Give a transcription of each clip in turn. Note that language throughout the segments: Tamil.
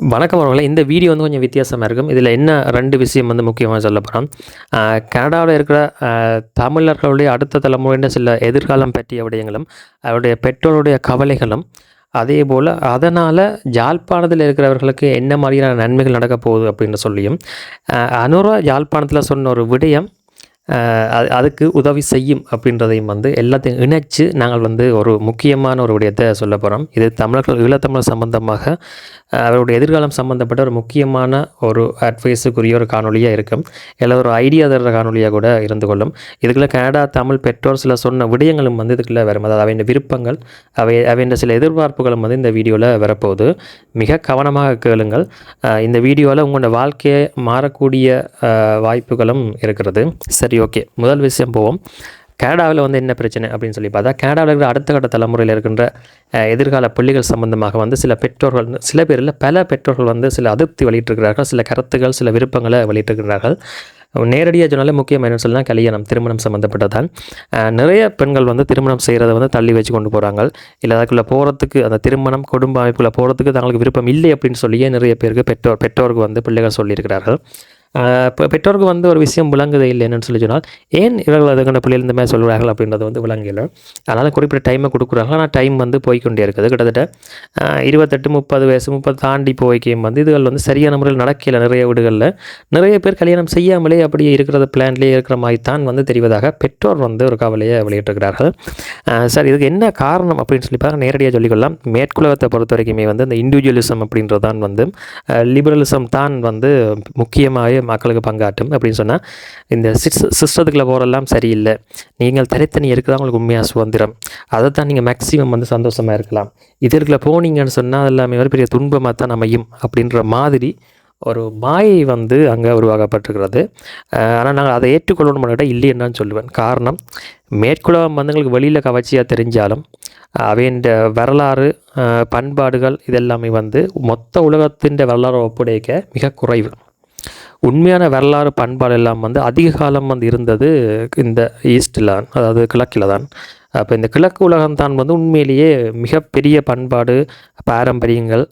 வணக்கம் அவர்களே. இந்த வீடியோ வந்து கொஞ்சம் வித்தியாசமாக இருக்கும். இதில் என்ன ரெண்டு விஷயம் வந்து முக்கியமாக சொல்ல போகிறோம் கனடாவில் இருக்கிற தமிழர்களுடைய அடுத்த தலைமுறையின் சில எதிர்காலம் பற்றிய விடயங்களும் அவருடைய பெற்றோருடைய கவலைகளும் அதே போல் அதனால் யாழ்ப்பாணத்தில் இருக்கிறவர்களுக்கு என்ன மாதிரியான நன்மைகள் நடக்க போகுது அப்படின்னு சொல்லியும் ஆஹ், அனுரா யாழ்ப்பாணத்தில் சொன்ன ஒரு விடயம் அதுக்கு உதவி செய்யும் அப்படின்றதையும் வந்து எல்லாத்தையும் இணைச்சு நாங்கள் வந்து ஒரு முக்கியமான ஒரு விடயத்தை சொல்ல போகிறோம் இது தமிழர்கள் ஈழத்தமிழ் சம்பந்தமாக அவருடைய எதிர்காலம் சம்பந்தப்பட்ட ஒரு முக்கியமான ஒரு அட்வைஸுக்குரிய ஒரு காணொலியாக இருக்கும். இல்லை ஒரு ஐடியா தர காணொலியாக கூட இருந்து கொள்ளும். இதுக்குள்ள கனடா தமிழ் பெற்றோர் சில சொன்ன விடயங்களும் வந்து இதுக்குள்ளே வரும். அதாவது அவையின் விருப்பங்கள் அவை அவையின் சில எதிர்பார்ப்புகளும் வந்து இந்த வீடியோவில் வரப்போகுது. மிக கவனமாக கேளுங்கள். இந்த வீடியோவில் உங்களோட வாழ்க்கையை மாறக்கூடிய வாய்ப்புகளும் இருக்கிறது. சரி ஓகே முதல் விஷயம் போவோம். கனடாவில் வந்து என்ன பிரச்சனை அப்படின்னு சொல்லி பார்த்தா கனடாவில் இருக்கிற அடுத்த கட்ட தலைமுறையில் இருக்கின்ற எதிர்கால பிள்ளைகள் சம்பந்தமாக வந்து சில பெற்றோர்கள் சில பேரில் பல பெற்றோர்கள் வந்து சில அதிருப்தி வெளியிட்டிருக்கிறார்கள் சில கருத்துக்கள் சில விருப்பங்களை வெளியிட்டிருக்கிறார்கள். நேரடியாக சொன்னாலே முக்கியம் என்னன்னு சொல்லலாம் கல்யாணம் திருமணம் சம்மந்தப்பட்டதான் நிறைய பெண்கள் வந்து திருமணம் செய்கிறத வந்து தள்ளி வச்சு கொண்டு போகிறாங்க இல்லை அதுக்குள்ளே போகிறதுக்கு அந்த திருமணம் குடும்ப அமைப்புக்குள்ளே போகிறதுக்கு தங்களுக்கு விருப்பம் இல்லை அப்படின்னு சொல்லியே நிறைய பேருக்கு பெற்றோர் பெற்றோருக்கு வந்து பிள்ளைகள் சொல்லியிருக்கிறார்கள். இப்போ பெற்றோருக்கு வந்து ஒரு விஷயம் விளங்குதே இல்லை என்னன்னு சொல்லி சொன்னால் ஏன் இவர்கள் அதுக்கான பிள்ளைகள் இந்த மாதிரி சொல்கிறார்கள் அப்படின்றது வந்து விளங்கல. அதனால் குறிப்பிட்ட டைமை கொடுக்குறாங்க ஆனால் டைம் வந்து போய்க்கொண்டே இருக்குது. கிட்டத்தட்ட இருபத்தெட்டு முப்பது வயசு முப்பது தாண்டி போய்க்கையும் வந்து இதுகள் வந்து சரியான முறையில் நடக்கல நிறைய வீடுகளில். நிறைய பேர் கல்யாணம் செய்யாமலே அப்படியே இருக்கிறத பிளான்லேயே இருக்கிற மாதிரி தான் வந்து தெரிவதாக பெற்றோர் வந்து ஒரு கவலையை வெளியிட்டிருக்கிறார்கள். சார் இதுக்கு என்ன காரணம் அப்படின்னு சொல்லி பார்த்தா நேரடியாக சொல்லிக்கொள்ளலாம். மேற்குலகத்தை பொறுத்த வரைக்குமே வந்து இந்த இண்டிவிஜுவலிசம் அப்படின்றது தான் வந்து லிபரலிசம் தான் வந்து முக்கியமாக மக்களுக்கு பங்காற்றும் அப்படின்னு சொன்னால் இந்த சிஸ் சிஸ்டத்துக்குள்ளே போகிறெல்லாம் சரியில்லை. நீங்கள் தனித்தனி இருக்கிறதா உங்களுக்கு உண்மையாக சுதந்திரம். அதை தான் நீங்கள் மேக்ஸிமம் வந்து சந்தோஷமாக இருக்கலாம். இதற்குள்ள போனீங்கன்னு சொன்னால் எல்லாமே ஒரு பெரிய துன்பமாக தான் அமையும் அப்படின்ற மாதிரி ஒரு மாயை வந்து அங்கே உருவாக்கப்பட்டிருக்கிறது. ஆனால் நாங்கள் அதை ஏற்றுக்கொள்ளணும் கேட்டால் இல்லைன்னு சொல்லுவேன். காரணம் மேற்குலகம் வந்து எங்களுக்கு வெளியில் கவர்ச்சியாக தெரிஞ்சாலும் அவையின் வரலாறு பண்பாடுகள் இதெல்லாமே வந்து மொத்த உலகத்தின் வரலாறு ஒப்படைக்க மிக குறைவு. உண்மையான வரலாறு பண்பாடு எல்லாம் வந்து அதிக காலம் வந்து இருந்தது இந்த ஈஸ்டில் தான் அதாவது கிழக்கில் தான். அப்போ இந்த கிழக்கு உலகம் தான் வந்து உண்மையிலேயே மிகப்பெரிய பண்பாடு பாரம்பரியங்கள்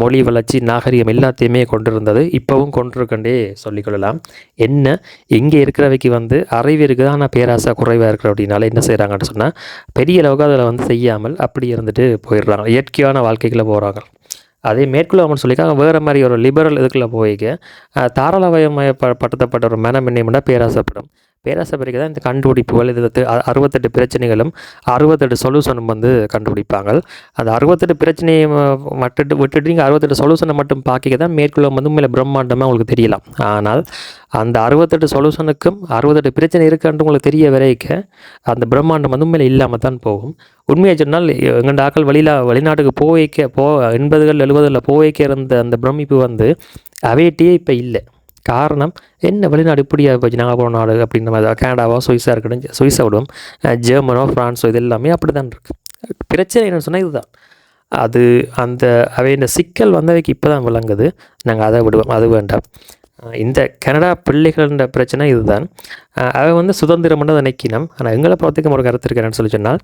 மொழி வளர்ச்சி நாகரிகம் எல்லாத்தையுமே கொண்டிருந்தது. இப்போவும் கொண்டிருக்கண்டே சொல்லிக்கொள்ளலாம் என்ன? இங்கே இருக்கிறவைக்கு வந்து அறிவு இருக்குது ஆனால் பேராசை குறைவாக இருக்கிற அப்படின்னால என்ன செய்கிறாங்கன்னு சொன்னால் பெரிய அளவுக்கு அதில் வந்து செய்யாமல் அப்படி இருந்துட்டு போயிடுறாங்க. இயற்கையான வாழ்க்கைகளை போகிறாங்க அதே மேற்குலகம்னு சொல்லிக்காங்க வேறு மாதிரி ஒரு லிபரல் இதுக்குள்ளே போய்க்க அஹ், தாராளமயமயப்படுத்தப்பட்ட ஒரு மனம் என்னைமுன்னா பேராசைப்படும் பேராசை பிறகு தான் இந்த கண்டுபிடிப்புகள் இது வந்து அறுபத்தெட்டு பிரச்சனைகளும் அறுபத்தெட்டு சொல்யூஷனும் வந்து கண்டுபிடிப்பாங்க. அந்த அறுபத்தெட்டு பிரச்சனையை மட்டு விட்டுட்டு நீங்கள் அறுபத்தெட்டு சொல்யூஷனை மட்டும் பார்க்க தான் மேற்குள்ள வந்து உண்மையில பிரம்மாண்டமாக உங்களுக்கு தெரியலாம். ஆனால் அந்த அறுபத்தெட்டு சொல்யூஷனுக்கும் அறுபத்தெட்டு பிரச்சனை இருக்குன்ட்டு உங்களுக்கு தெரிய வரைக்க அந்த பிரம்மாண்டம் வந்து உண்மையில இல்லாமல் தான் போகும். உண்மையை சொன்னால் எங்கள் ஆக்கள் வெளியில் வெளிநாட்டுக்கு போய்க்க போ எண்பதுகள் எழுபதுகளில் வைக்க இருந்த அந்த பிரமிப்பு வந்து அவையிட்டே இப்போ இல்லை. காரணம் என்ன வெளிநாடு இப்படியா போச்சு? நாங்கள் போன நாடு அப்படின்ற மாதிரி கனடாவோ சுவிஸாக இருக்கட்டும் சுவிஸை விடுவோம் ஜெர்மனோ ஃப்ரான்ஸோ இது எல்லாமே அப்படி தான் இருக்குது பிரச்சனை என்னென்னு சொன்னால் இதுதான். அது அந்த அவை இந்த சிக்கல் வந்தவைக்கு இப்போ தான் விளங்குது. நாங்கள் அதை விடுவோம் அது வேண்டாம். இந்த கனடா பிள்ளைகள்ன்ற பிரச்சனை இதுதான். அவை வந்து சுதந்திரம்னு அதை நினைக்கணும் ஆனால் எங்களை பார்த்துக்கும் ஒரு கருத்து இருக்கிறேன்னு சொல்லி சொன்னால்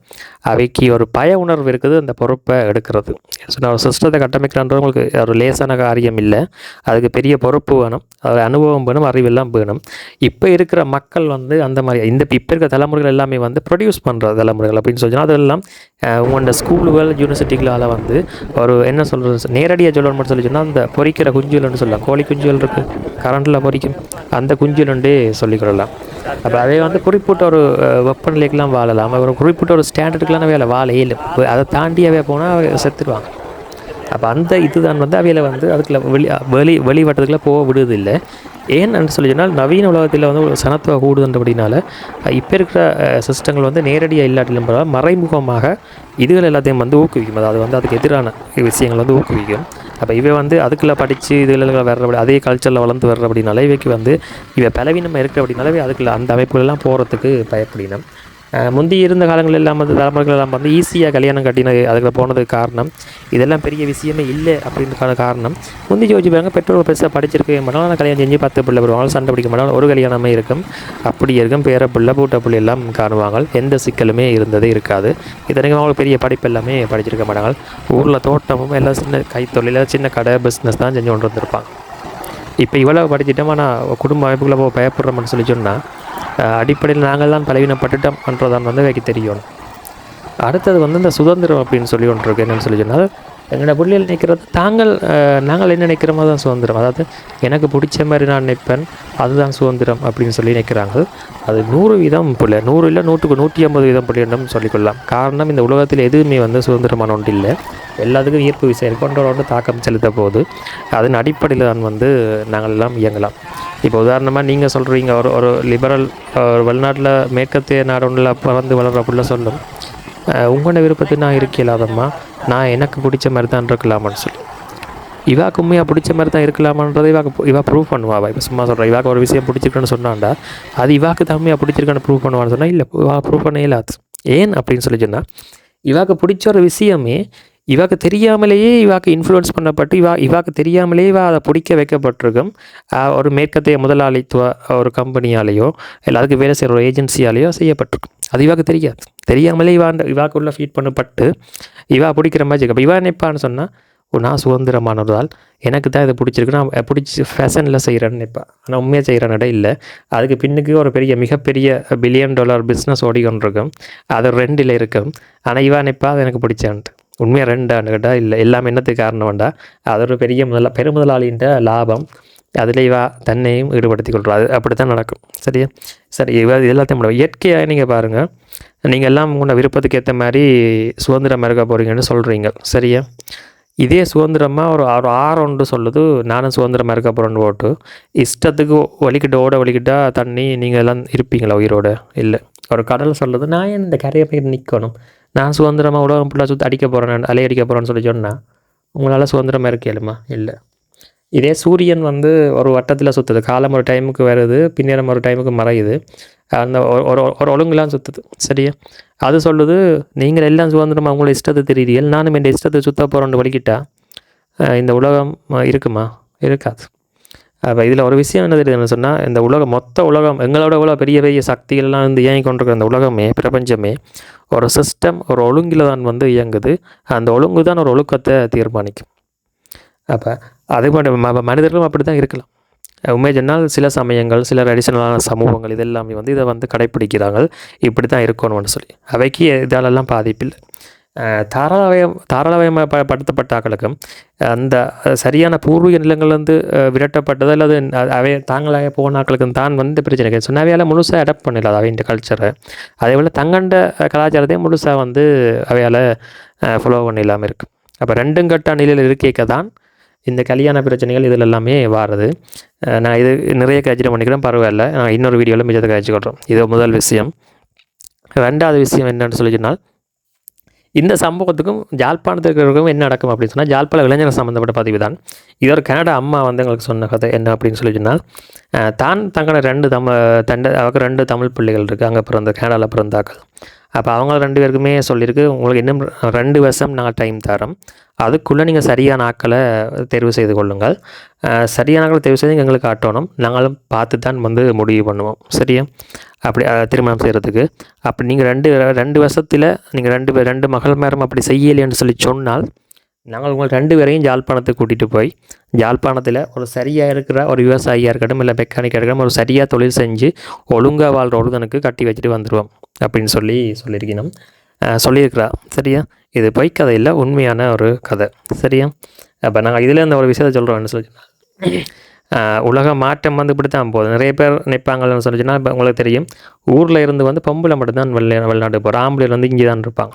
அவைக்கு ஒரு பய உணர்வு இருக்குது அந்த பொறுப்பை எடுக்கிறது. சொன்னால் ஒரு சிஸ்டத்தை கட்டமைக்கிறான்றது உங்களுக்கு ஒரு லேசான காரியம் இல்லை. அதுக்கு பெரிய பொறுப்பு வேணும். அது அனுபவம் வேணும் அறிவெல்லாம் வேணும். இப்போ இருக்கிற மக்கள் வந்து அந்த மாதிரி இந்த இப்போ இருக்கிற தலைமுறைகள் எல்லாமே வந்து ப்ரொடியூஸ் பண்ணுற தலைமுறைகள் அப்படின்னு சொல்லி சொன்னால் அதெல்லாம் உங்களோட ஸ்கூலுகள் யூனிவர்சிட்டிகளால் வந்து ஒரு என்ன சொல்கிறது நேரடியாக சொல்லணும்னு சொல்லி சொன்னால் அந்த பொறிக்கிற குஞ்சுகள்னு சொல்லலாம். கோழி குஞ்சுகள் இருக்குது கரண்டில் பொரிக்கும் அந்த குஞ்சுலண்டே சொல்லிக்கொள்ளலாம். அப்போ அதே வந்து குறிப்பிட்ட ஒரு வெப்பநிலைக்கெலாம் வாழலாம். ஒரு குறிப்பிட்ட ஒரு ஸ்டாண்டர்டுக்கெலாம் வேலை வாழ இயலும் அதை தாண்டியாவே போனால் செத்துருவாங்க. அப்போ அந்த இதுதான் வந்து அவையில் வந்து அதுக்குள்ள வெளி வெளி வெளிவட்டத்துக்குள்ள போக விடுவதில்லை. ஏன்னு சொல்லி சொன்னால் நவீன உலகத்தில் வந்து ஒரு சனத்துவ கூடுதுன்றபடினால இப்போ இருக்கிற சிஸ்டங்கள் வந்து நேரடியாக இல்லாட்டிலும் மறைமுகமாக இதுகள் எல்லாத்தையும் வந்து ஊக்குவிக்கும். அதாவது வந்து அதுக்கு எதிரான விஷயங்கள் வந்து ஊக்குவிக்கும். அப்போ இவ வந்து அதுக்குள்ளே படித்து இதில் வர்றபடி அதே கல்ச்சரில் வளர்ந்து வர்ற அப்படின்னால இவைக்கு வந்து இவ பலவீனமாக இருக்கிற அப்படின்னாலே அதுக்குள்ள அந்த அமைப்புகளெல்லாம் போகிறதுக்கு பயப்படினம் முந்தி இருந்த காலங்கள் எல்லாம் வந்து தலைமுறைகள் எல்லாம் வந்து ஈஸியாக கல்யாணம் கட்டினது அதுக்கு போனதுக்கு காரணம் இதெல்லாம் பெரிய விஷயமே இல்லை அப்படின்றதுக்கான காரணம். முந்தி ஜோதிச்சு பாருங்க பெற்றோர்கள் பெருசாக படிச்சிருக்கவே மாட்டாங்க. கல்யாணம் செஞ்சு பத்து பிள்ளை வருவாங்க சண்டை பிடிக்க மாட்டாங்க. ஒரு கல்யாணமே இருக்கும். அப்படி இருக்கும். பேர பிள்ளை பூட்ட பிள்ளை எல்லாம் காணுவாங்க. எந்த சிக்கலுமே இருந்ததே இருக்காது. இத்தனைக்கும் அவங்களுக்கு பெரிய படிப்பு எல்லாமே படிச்சிருக்க மாட்டாங்க. ஊரில் தோட்டமும் எல்லாம் சின்ன கைத்தொழில் சின்ன கடை பிஸ்னஸ் தான் செஞ்சு கொண்டு வந்திருப்பாங்க. இப்போ இவ்வளோ படிச்சிட்டோம் ஆனால் குடும்ப அமைப்புகளை போக பயப்படுறோம்னு சொல்லி சொன்னால் அடிப்படையில் நாங்கள் தான் பலவீனப்பட்டுட்டோம்ன்றதான் வந்து வைக்க தெரியணும் அடுத்தது வந்து இந்த சுதந்திரம் அப்படின்னு சொல்லி ஒன்று இருக்குது என்னென்னு சொல்லி சொன்னால் எங்களோட பிள்ளைகள் நினைக்கிறது தாங்கள் நாங்கள் என்ன நினைக்கிறோமோ தான் சுதந்திரம். அதாவது எனக்கு பிடிச்ச மாதிரி நான் நினைப்பேன் அதுதான் சுதந்திரம் அப்படின்னு சொல்லி நினைக்கிறாங்க அது நூறு வீதம் பிள்ளை நூறு இல்லை நூற்றுக்கு நூற்றி ஐம்பது வீதம் பிள்ளைன்னு சொல்லிக்கொள்ளலாம். காரணம் இந்த உலகத்தில் எதுவுமே வந்து சுதந்திரமான ஒன்று இல்லை எல்லாத்துக்கும் ஈர்ப்பு விசை கொண்டோட தாக்கம் செலுத்த போகுது. அதன் அடிப்படையில் தான் வந்து நாங்கள் எல்லாம் இயங்கலாம். இப்போ உதாரணமாக நீங்கள் சொல்கிறீங்க ஒரு ஒரு லிபரல் ஒரு வெளிநாட்டில் மேற்கத்திய நாடு ஒன்றில் பிறந்து வளர்ற அப்படிலாம் சொல்லும் உங்களோட விருப்பத்தை நான் இருக்கலாதம்மா நான் எனக்கு பிடிச்ச மாதிரி தான் இருக்கலாமான்னு சொல்லி. இவாக்கு உண்மையாக பிடிச்ச மாதிரி தான் இருக்கலாமான்றதை இவாக்கு இவா ப்ரூவ் பண்ணுவாவா? இப்போ சும்மா சொல்கிறேன் இவாக்கு ஒரு விஷயம் பிடிச்சிருக்குன்னு சொன்னாண்டா அது இவாக்கு தம்மியாக பிடிச்சிருக்கான்னு ப்ரூவ் பண்ணுவான்னு சொன்னால் இல்லை இவா ப்ரூவ் பண்ண இல்லாது ஏன்? அப்படின்னு சொல்லி சொன்னால் இவாக்கு பிடிச்ச ஒரு விஷயமே இவாக்கு தெரியாமலேயே இவாக்கு இன்ஃப்ளூயன்ஸ் பண்ணப்பட்டு இவா இவாக்கு தெரியாமலேயே இவா அதை பிடிக்க வைக்கப்பட்டிருக்கும். ஒரு மேற்கத்தைய முதலாளித்துவ ஒரு கம்பெனியாலேயோ இல்லை அதுக்கு வேலை செய்கிற ஒரு ஏஜென்சியாலேயோ செய்யப்பட்டிருக்கும். அது இவாக்கு தெரியாது. தெரியாமலே இவா இவாக்கு இவாக்குள்ளே ஃபீட் பண்ணப்பட்டு இவா பிடிக்கிற மாதிரி அப்போ இவா நினைப்பான்னு சொன்னால் ஓ நான் சுதந்திரமானதால் எனக்கு தான் இதை பிடிச்சிருக்கு. நான் பிடிச்சி ஃபேஷனில் செய்கிறேன்னு நினைப்பேன். ஆனால் உண்மையாக செய்கிறேன்டா இல்லை. அதுக்கு பின்னுக்கு ஒரு பெரிய மிகப்பெரிய பில்லியன் டாலர் பிஸ்னஸ் ஓடிக்கொண்டிருக்கும். அது ரெண்டில் இருக்கும். ஆனால் இவா நினைப்பா அது எனக்கு பிடிச்சான்ட்டு. உண்மையாக ரெண்டான்னு கேட்டால் இல்லை எல்லாமே என்னத்துக்கு காரணம் வேண்டா அது ஒரு பெரிய முதல பெருமுதலாளின்ற லாபம். அதில் இவா தன்னையும் ஈடுபடுத்தி கொள்கிறோம் அது அப்படி தான் நடக்கும். சரியா? சரி இவ இது எல்லாத்தையும் முடியும் இயற்கையாக நீங்கள் பாருங்கள் நீங்கள் எல்லாம் உங்களோட விருப்பத்துக்கு ஏற்ற மாதிரி சுதந்திரம் இருக்க போகிறீங்கன்னு சொல்கிறீங்க சரியா? இதே சுதந்திரமாக ஒரு ஒரு ஆறோன்று சொல்லுது. நானும் சுதந்திரமாக இருக்க போகிறேன்னு போட்டு இஷ்டத்துக்கு வலிக்கிட்ட ஓட வலிக்கிட்டா தண்ணி நீங்கள் எல்லாம் இருப்பீங்களா உயிரோட? இல்லை. ஒரு கடல் சொல்லுது நான் ஏன் இந்த கரையை போய் நிற்கணும் நான் சுதந்திரமாக உலகம் ஃபுல்லாக சுற்றி அடிக்க போகிறேன் அலை அடிக்க போகிறேன்னு சொல்லி சொன்னால் உங்களால் சுதந்திரமாக இருக்கலுமா இல்லை. இதே சூரியன் வந்து ஒரு வட்டத்தில் சுற்றுது காலம் ஒரு டைமுக்கு வருது பின்னேரம் ஒரு டைமுக்கு மறையுது. அந்த ஒரு- ஒரு ஒழுங்குலாம் சுற்றுது சரியா? அது சொல்லுது நீங்கள் எல்லாம் சுதந்திரமாக உங்களை இஷ்டத்தை தெரியுறீர்கள். நானும் என் இஷ்டத்தை சுற்ற போகிறோன்னு வலிக்கிட்டா இந்த உலகம் இருக்குமா? இருக்காது. அப்போ இதில் ஒரு விஷயம் என்ன தெரியுதுன்னு சொன்னால் இந்த உலகம் மொத்த உலகம் எங்களோட இவ்வளோ பெரிய பெரிய சக்திகள்லாம் வந்து இயங்கி கொண்டிருக்கிற அந்த உலகமே பிரபஞ்சமே ஒரு சிஸ்டம் ஒரு ஒழுங்கில் தான் வந்து இயங்குது. அந்த ஒழுங்கு தான் ஒரு ஒழுக்கத்தை தீர்மானிக்கும். அப்போ அது மட்டும் மனிதர்களும் அப்படி தான் இருக்கலாம். உண்மை சொன்னால் சில சமயங்கள் சில அடிஷனலான சமூகங்கள் இதெல்லாமே வந்து இதை வந்து கடைப்பிடிக்கிறாங்க இப்படி தான் இருக்கணும்னு சொல்லி. அவைக்கு இதாலெல்லாம் பாதிப்பில்லை. அஹ் தாராளமயம் தாராளமயப்படுத்தப்பட்ட ஆக்களுக்கும் அந்த சரியான பூர்வீக நிலங்கள்லேருந்து விரட்டப்பட்டது அல்லது அவை தாங்களாக போனாக்களுக்கும் தான் வந்து பிரச்சனை கிடையாது சொன்ன அவையால் முழுசாக அடாப்ட் பண்ணல அது அவையின் கல்ச்சரை அதே போல் தங்கண்ட கலாச்சாரத்தையும் முழுசாக வந்து அவையால் ஃபாலோ பண்ணிடலாமல் இருக்குது அப்போ ரெண்டும் கட்ட நிலையில் இருக்கேக்க தான் இந்த கல்யாண பிரச்சனைகள் இதில் எல்லாமே வாருது. நான் இது நிறைய காய்ச்சல் பண்ணிக்கிறேன் பரவாயில்ல. நான் இன்னொரு வீடியோவில் மிச்சத்தை கழிச்சு கொள்கிறோம் இது முதல் விஷயம். ரெண்டாவது விஷயம் என்னென்னு சொல்லி சொன்னால் இந்த சம்பவத்துக்கும் ஜாழ்ப்பாணத்தில் இருக்கிறவங்களுக்கும் என்ன நடக்கும் அப்படின்னு சொன்னால் ஜாழ்ப்பாண இளைஞர் சம்மந்தப்பட்ட பதிவு தான். இது ஒரு கனடா அம்மா வந்து எங்களுக்கு சொன்ன கதை என்ன அப்படின்னு சொல்லி சொன்னால் தான் தங்களோட ரெண்டு தமிழ் தண்ட அவருக்கு ரெண்டு தமிழ் பிள்ளைகள் இருக்குது அங்கே பிறந்த கனடாவில் பிறந்தாக்கள் அப்போ அவங்க ரெண்டு பேருக்குமே சொல்லியிருக்கு உங்களுக்கு இன்னும் ரெண்டு வருஷம் நாங்கள் டைம் தரோம் அதுக்குள்ளே நீங்கள் சரியான ஆட்களை தேர்வு செய்து கொள்ளுங்கள். சரியான ஆட்களை தேர்வு செய்து எங்களுக்கு காட்டணும். நாங்களும் பார்த்து தான் வந்து முடிவு பண்ணுவோம். சரியா? அப்படி திருமணம் செய்கிறதுக்கு அப்படி நீங்கள் ரெண்டு ரெண்டு வருஷத்தில் நீங்கள் ரெண்டு பேர் ரெண்டு மகள் மேரம் அப்படி செய்யலைன்னு சொல்லி சொன்னால் நாங்கள் உங்கள் ரெண்டு பேரையும் ஜாழ்ப்பாணத்துக்கு கூட்டிகிட்டு போய் ஜாழ்ப்பாணத்தில் ஒரு சரியாக இருக்கிற ஒரு விவசாயியாக இருக்கட்டும் இல்லை மெக்கானிக்காக இருக்கட்டும் ஒரு சரியாக தொழில் செஞ்சு ஒழுங்காக வாழ்கிற ஒருதனுக்கு கட்டி வச்சுட்டு வந்துடுவோம் அப்படின்னு சொல்லி சொல்லியிருக்கணும். சொல்லியிருக்கிறா. சரியா? இது பொய் கதை இல்லை உண்மையான ஒரு கதை. சரியா? அப்போ நாங்கள் இதில் இந்த ஒரு விஷயத்தை சொல்கிறோம்னு சொல்லி உலக மாற்றம் வந்து இப்படி தான் போகுது. நிறைய பேர் நிற்பாங்கன்னு சொல்லி சொன்னால் இப்போ உங்களுக்கு தெரியும். ஊரில் இருந்து வந்து பொம்பளை மட்டும்தான் வெளி வெளிநாட்டு போகிற ஆம்பளை வந்து இங்கே தான் இருப்பாங்க.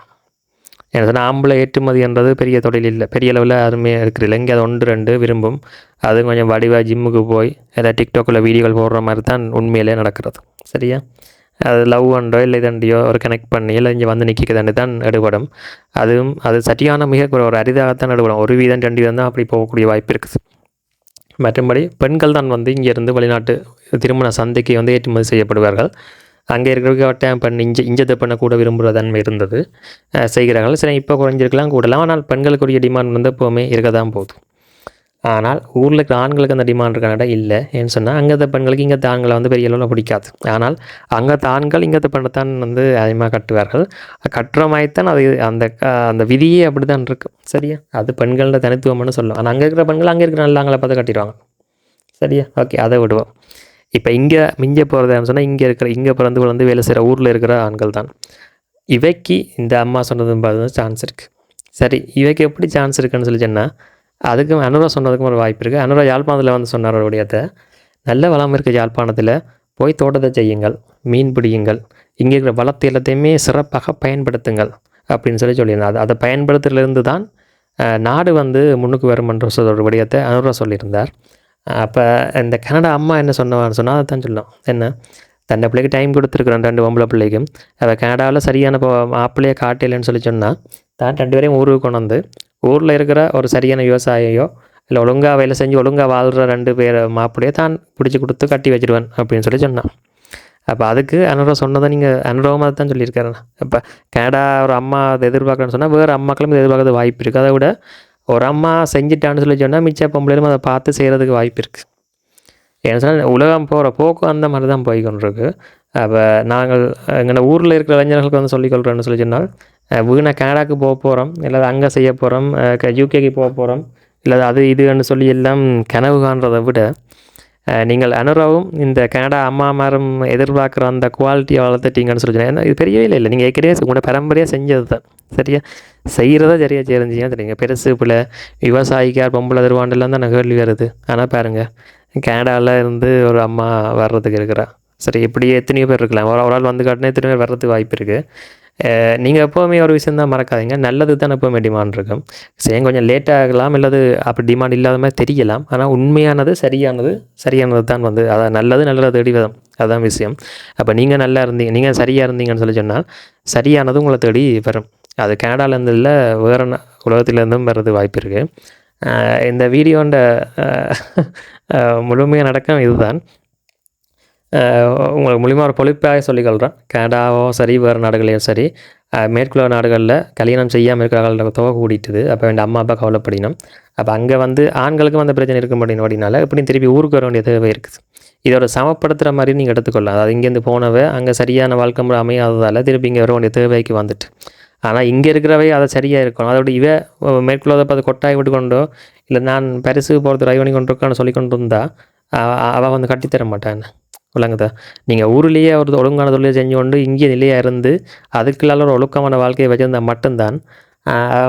ஏன்னா சொன்னால் ஆம்பளை ஏற்றுமதி என்றது பெரிய தொழில் இல்லை. பெரிய அளவில் அருமையாக இருக்கிறதில்ல இங்கே அது ஒன்று ரெண்டு விரும்பும். அது கொஞ்சம் வடிவாக ஜிம்முக்கு போய் ஏதாவது டிக்டாக்கில் வீடியோக்கள் போடுற மாதிரி தான் உண்மையிலே நடக்கிறது. சரியா? அது லவ் அண்டோ இல்லை இதண்டியோ ஒரு கனெக்ட் பண்ணி இல்லை இங்கே வந்து நிற்கிறதாண்டி தான் எடுபடும். அதுவும் அது சரியான மிக ஒரு அரிதாகத்தான் எடுபடும். ஒரு வீதம் ரெண்டு வீதம் தான் அப்படி போகக்கூடிய வாய்ப்பு இருக்குது மற்றும்படி பெண்கள் தான் வந்து இங்கேருந்து வெளிநாட்டு திருமண சந்தைக்கு வந்து ஏற்றுமதி செய்யப்படுவார்கள். அங்கே இருக்கிறவங்க பெண் இஞ்ச இஞ்சத்தை பண்ண கூட விரும்புகிற தன்மை இருந்தது. செய்கிறார்கள். சரி இப்போ குறைஞ்சிருக்கலாம் கூடலாம். ஆனால் பெண்களுக்குரிய டிமாண்ட் வந்து எப்போவுமே இருக்க தான் போகுது. ஆனால் ஊரில் இருக்கிற ஆண்களுக்கு அந்த டிமாண்ட் இருக்கானடா இல்லை. ஏன்னு சொன்னால் அங்கத்த பெண்களுக்கு இங்கே ஆண்களை வந்து பெரிய அளவில் பிடிக்காது. ஆனால் அங்கத்த ஆண்கள் இங்கத்த பெண்ணைத்தான் வந்து அதிகமாக கட்டுவார்கள். கட்டுற மாதிரி தான் அது அந்த க- அந்த விதியே அப்படி தான் இருக்கும் சரியா? அது பெண்களோட தனித்துவம்னு சொல்லும். ஆனால் அங்கே இருக்கிற பெண்கள் அங்கே இருக்கிற நல்ல ஆண்களை பார்த்து கட்டிடுவாங்க. சரியா? ஓகே அதை விடுவோம். இப்போ இங்கே மிஞ்ச போகிறதுன்னு சொன்னால் இங்கே இருக்கிற இங்கே பிறந்து வளர்ந்து வேலை செய்கிற ஊரில் இருக்கிற ஆண்கள் தான். இவைக்கு இந்த அம்மா சொன்னதும் பார்த்து சான்ஸ் இருக்குது சரி இவைக்கு எப்படி சான்ஸ் இருக்குன்னு சொல்லி சொன்னால் அதுக்கும் அனுரா சொன்னதுக்கும் ஒரு வாய்ப்பு இருக்குது அனுரா யாழ்ப்பாணத்தில் வந்து சொன்னார் ஒரு விடயத்தை. நல்ல வளம் இருக்க யாழ்ப்பாணத்தில் போய் தோட்டத்தை செய்யுங்கள் மீன் பிடியுங்கள் இங்கே இருக்கிற வளத்தை எல்லாத்தையுமே சிறப்பாக பயன்படுத்துங்கள் அப்படின்னு சொல்லி சொல்லியிருந்தார். அதை பயன்படுத்துறதுலேருந்து தான் நாடு வந்து முன்னுக்கு வருமன்ற சொல்ற ஒரு விடயத்தை அனுரா சொல்லியிருந்தார். அப்போ இந்த கனடா அம்மா என்ன சொன்னவான்னு சொன்னால் அதை தான் சொல்லும். என்ன? தன்னை பிள்ளைக்கு டைம் கொடுத்துருக்குறேன் ரெண்டு பொம்பளை பிள்ளைக்கும். அவள் கனடாவில் சரியான இப்போ மாப்பிள்ளையை காட்டலைன்னு சொல்லி சொன்னால் தான் ரெண்டு பேரையும் ஊருக்கு கொண்டு வந்து ஊரில் இருக்கிற ஒரு சரியான விவசாயியோ இல்லை ஒழுங்காக வேலை செஞ்சு ஒழுங்காக வாழ்கிற ரெண்டு பேர் மாப்பிள்ளையை தான் பிடிச்சி கொடுத்து கட்டி வச்சிடுவேன் அப்படின்னு சொல்லி சொன்னான். அப்போ அதுக்கு அனுரவம் சொன்னதை நீங்கள் அனுரவமாக தான் சொல்லியிருக்காருண்ணா இப்போ கனடா ஒரு அம்மா அதை எதிர்பார்க்குறேன்னு சொன்னால் வேறு அம்மாக்களும் இதை எதிர்பார்க்கறது வாய்ப்பு இருக்குது அதை விட ஒரு அம்மா செஞ்சிட்டான்னு சொல்லி சொன்னால் மிச்ச பொம்பளையிலும் அதை பார்த்து செய்கிறதுக்கு வாய்ப்பு இருக்குது ஏன்னு சொன்னால் உலகம் போகிற போக்கு அந்த மாதிரி தான் போய்கொண்டிருக்கு அப்போ நாங்கள் எங்கள் ஊரில் இருக்கிற இளைஞர்களுக்கு வந்து சொல்லிக்கொள்கிறேன்னு சொல்லி சொன்னால் வீணாக வீணா கனடாக்கு போக போகிறோம் இல்லை அங்கே செய்ய போகிறோம் யூகேக்கு போக போகிறோம் இல்லை அது இதுன்னு சொல்லி எல்லாம் கனவு காண்றதை விட நீங்கள் அனுராவும் இந்த கனடா அம்மாமாரும் எதிர்பார்க்குற அந்த குவாலிட்டியை வளர்த்துட்டீங்கன்னு சொல்லி ஏன்னா இது பெரிய இல்லை இல்லை. நீங்கள் ஏற்கனவே உங்களோட பரம்பரையாக செஞ்சது தான். சரியா? செய்கிறத சரியாக தெரிஞ்சிங்கன்னா தெரியுங்க பெருசு பிள்ளை விவசாயிக்கார் பொம்பளை திருவாண்டெல்லாம் தான் கேள்வி வருது. ஆனால் பாருங்கள் கனடாவில் இருந்து ஒரு அம்மா வர்றதுக்கு இருக்கிறா. சரி இப்படியே எத்தனையோ பேர் இருக்கலாம். ஒரு ஒரு ஆள் வந்து காட்டினா எத்தனை பேர் வர்றதுக்கு வாய்ப்பு இருக்குது நீங்கள் எப்போவுமே ஒரு விஷயம் தான் மறக்காதீங்க. நல்லது தான் எப்போவுமே டிமாண்ட் இருக்கும். சரி கொஞ்சம் லேட் ஆகலாம் இல்லது அப்படி டிமாண்ட் இல்லாத மாதிரி தெரியலாம். ஆனால் உண்மையானது சரியானது சரியானது தான் வந்து அதான் நல்லது நல்லது தேடி வரும். அதுதான் விஷயம். அப்போ நீங்கள் நல்லா இருந்தீங்க நீங்கள் சரியாக இருந்தீங்கன்னு சொல்லி சொன்னால் சரியானது உங்களை தேடி வரும். அது கனடாலேருந்து இல்லை வேறு உலகத்துலேருந்தும் உலகத்திலேருந்தும் வர்றது வாய்ப்பு இருக்குது இந்த வீடியோண்ட முழுமையாக நடக்கும் இதுதான். உங்களுக்கு மூலிமா ஒரு பொழிப்பாக சொல்லிக்கொள்கிறேன் கனடாவோ சரி வேறு நாடுகளையும் சரி மேற்குலக நாடுகளில் கல்யாணம் செய்யாமல் இருக்கிற தொகை கூடிட்டுது. அப்போ என் அம்மா அப்பா கவலைப்படினோம் அப்போ அங்கே வந்து ஆண்களுக்கும் அந்த பிரச்சனை இருக்க முடியும் அப்படின்னால இப்படி திருப்பி ஊருக்கு வர வேண்டிய தேவை இருக்குது. இதோட சமப்படுத்துகிற மாதிரி நீங்கள் எடுத்துக்கொள்ளலாம். அதாவது இங்கேருந்து போனவ அங்கே சரியான வாழ்க்கை முறை அமையாததால் திருப்பி இங்கே வர வேண்டிய தேவைக்கு வந்துட்டு. ஆனால் இங்கே இருக்கிறவை அதை சரியாக இருக்கணும். அதோட இவ மேற்குள்ளதை பார்த்து கொட்டாய் விட்டு கொண்டோ இல்லை நான் பரிசு போகிறது ரைவணி கொண்டிருக்கான்னு கொண்டு இருக்கான்னு சொல்லி கொண்டு இருந்தால் அவள் வந்து கட்டித்தர மாட்டான்னு விளங்குதா? நீங்கள் ஊர்லேயே ஒரு ஒழுங்கான தொழிலை செஞ்சு கொண்டு இங்கே நிலையாக இருந்து அதுக்குள்ளால ஒரு ஒழுக்கமான வாழ்க்கையை வச்சிருந்தா மட்டும்தான்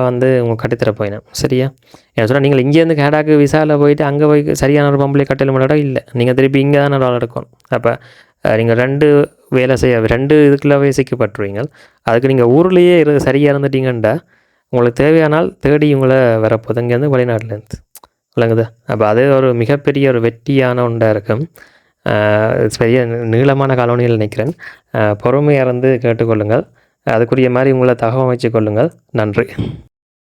வந்து உங்களுக்கு கட்டித்தர போயினேன். சரியா? என்ன சொன்னால் நீங்கள் இங்கேருந்து கேடாக்கு விசாவில் போயிட்டு அங்கே போய் சரியான ஒரு பம்பளை கட்டல் மாட்டா இல்லை. நீங்கள் திருப்பி இங்கே தானே நல்லா எடுக்கணும் அப்போ நீங்கள் ரெண்டு வேலை செய்ய ரெண்டு இதுக்குள்ளவே சிக்கப்பட்டுருவீங்க அதுக்கு நீங்கள் ஊர்லேயே இரு சரியாக இருந்துட்டீங்கண்டா உங்களுக்கு தேவையானால் தேடி உங்களை வரப்போகுது. இங்கேருந்து வெளிநாட்டிலேருந்து விளங்குது? அப்போ அது ஒரு மிகப்பெரிய ஒரு வெற்றியான ஒன்றாக இருக்கும். பெரிய நீளமான காலோனியில் நினைக்கிறேன் பொறுமையாக இருந்து கேட்டுக்கொள்ளுங்கள். அதுக்குரிய மாதிரி உங்களை தகவமைச்சு கொள்ளுங்கள். நன்றி.